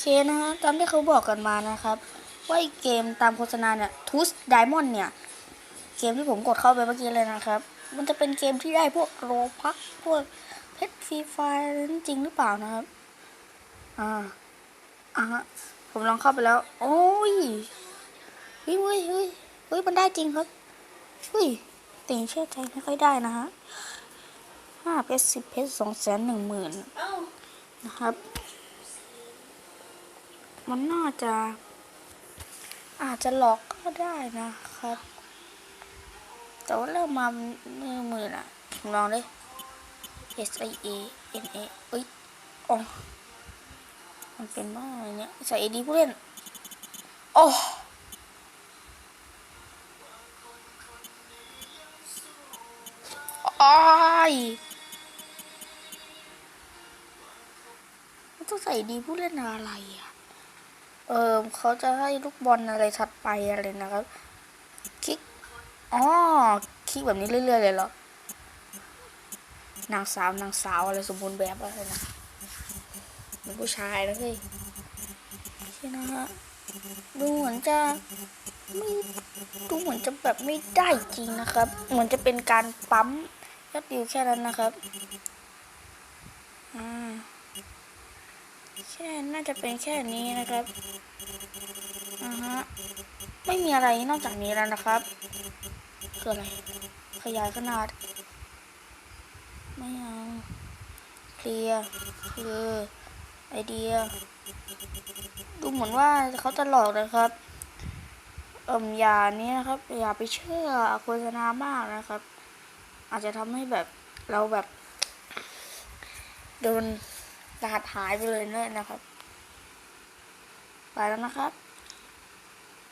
เคนะฮะตามที่เขาบอกกันมานะครับ ว่าเกมตามโฆษณาเนี่ยทูสไดมอนด์เนี่ย เกมที่ผมกดเข้าไปเมื่อกี้เลยนะครับ มันจะเป็นเกมที่ได้พวกโรพักพวกเพชรฟรีไฟจริงหรือเปล่านะครับ อ่า อ่าฮะผมลองเข้าไปแล้ว โอ้ยเฮ้ยเฮ้ยเฮ้ยเฮ้ยมันได้จริงครับเฮ้ยต่ยังเชื่อใจไม่ค่อยได้นะฮะห้าเพชรสิบเพชรสองแสนหนึ่งหมื่นนะครับ มันน่าจะ อาจจะหลอกก็ได้นะครับ แต่ว่าเริ่มมามือมือนะลองเลย S I A N A เอ้ยอ๋อมันเป็นบ้าอะไรเนี่ยใส่ AD ผู้เล่นโอ้อ้ายมันต้องใส่ดีผู้เล่นอะไรอะ เออเขาจะให้ลูกบอลอะไรถัดไปอะไรนะครับ คลิก อ๋อ คลิกแบบนี้เรื่อยๆเลยเหรอ นางสาว นางสาวอะไรสมบูรณ์แบบอะไรนะเป็นผู้ชายนะเฮ้ยใช่นะฮะ ดูเหมือนจะไม่ดูเหมือนจะแบบไม่ได้จริงนะครับ เหมือนจะเป็นการปั๊มยอดวิวแค่นั้นนะครับ อ่า แค่น่าจะเป็นแค่นี้นะครับอ่าฮะไม่มีอะไรนอกจากนี้แล้วนะครับคืออะไร ขยายขนาด ไม่เอาเคลียคือไอเดีย ดูเหมือนว่าเขาจะหลอกนะครับเอิ่มยานี้นะครับ อย่าไปเชื่อโฆษณามากนะครับ อาจจะทำให้แบบเราแบบโดน รหัสหายไปเลยเนี่ยนะครับ ไปแล้วนะครับ